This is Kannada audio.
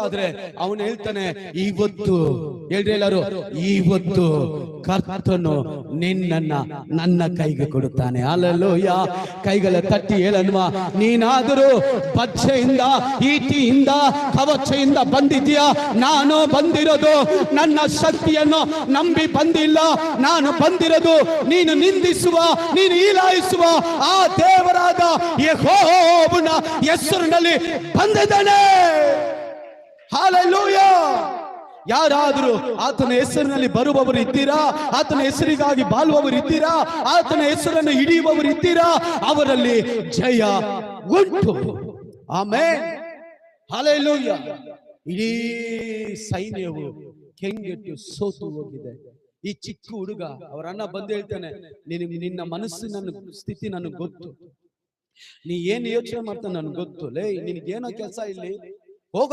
ಹೋಗ್ಬೇಕಾದ್ರೆ ಅವನು ಹೇಳ್ತಾನೆ ಇವತ್ತು ಹೇಳ್ರಿ ಎಲ್ಲರೂ ಇವತ್ತು ಕರ್ತನು ನಿನ್ನನ್ನ ನನ್ನ ಕೈಗೆ ಕೊಡುತ್ತಾನೆ. ಅಲ್ಲಲ್ಲೋಯ ಕೈಗಳ ತಟ್ಟಿ ಹೇಳನ್ವ ನೀನಾದರೂ ಬಚ್ಚೆಯಿಂದ ಈಟಿಯಿಂದ ಕವಚೆಯಿಂದ ಬಂದಿದ್ಯಾ ನಾನು ಬಂದಿರೋದು ನನ್ನ ಶಕ್ತಿಯನ್ನು ನಂಬಿ ಬಂದಿಲ್ಲ. ನಾನು ಬಂದಿರೋದು ನೀನು ನಿಂದಿಸುವ ನೀನು ಈಲಾಯಿಸುವ ಆ ದೇವರಾದ ಯೆಹೋವನ ಹೆಸರಿನಲ್ಲಿ ಬಂದಿದ್ದಾನೆ. ಯಾರಾದರೂ ಆತನ ಹೆಸರಿನಲ್ಲಿ ಬರುವವರು ಇದ್ದೀರಾ? ಆತನ ಹೆಸರಿಗಾಗಿ ಬಾಳುವವರು ಇದ್ದೀರಾ? ಆತನ ಹೆಸರನ್ನು ಹಿಡಿಯುವವರು ಇದ್ದೀರಾ? ಅವರಲ್ಲಿ ಜಯ ಉಂಟು. ಹಾಲೆಲೂಯ ಇಡೀ ಸೈನ್ಯವು ಕೆಂಗೆಟ್ಟು ಸೋತು ಹೋಗಿದೆ. ಈ ಚಿಕ್ಕ ಹುಡುಗ, ಅವರ ಅಣ್ಣ ಬಂದು ಹೇಳ್ತಾನೆ, ನಿನಗೆ ನಿನ್ನ ಮನಸ್ಸಿನ ಸ್ಥಿತಿ ನನಗೆ ಗೊತ್ತು. ನೀ ಏನ್ ಯೋಚನೆ ಮಾಡ್ತಾನೆ ನನ್ಗೆ ಗೊತ್ತು. ಲೇ ನಿನಗೇನೋ ಕೆಲಸ ಇಲ್ಲಿ? ಹೋಗ.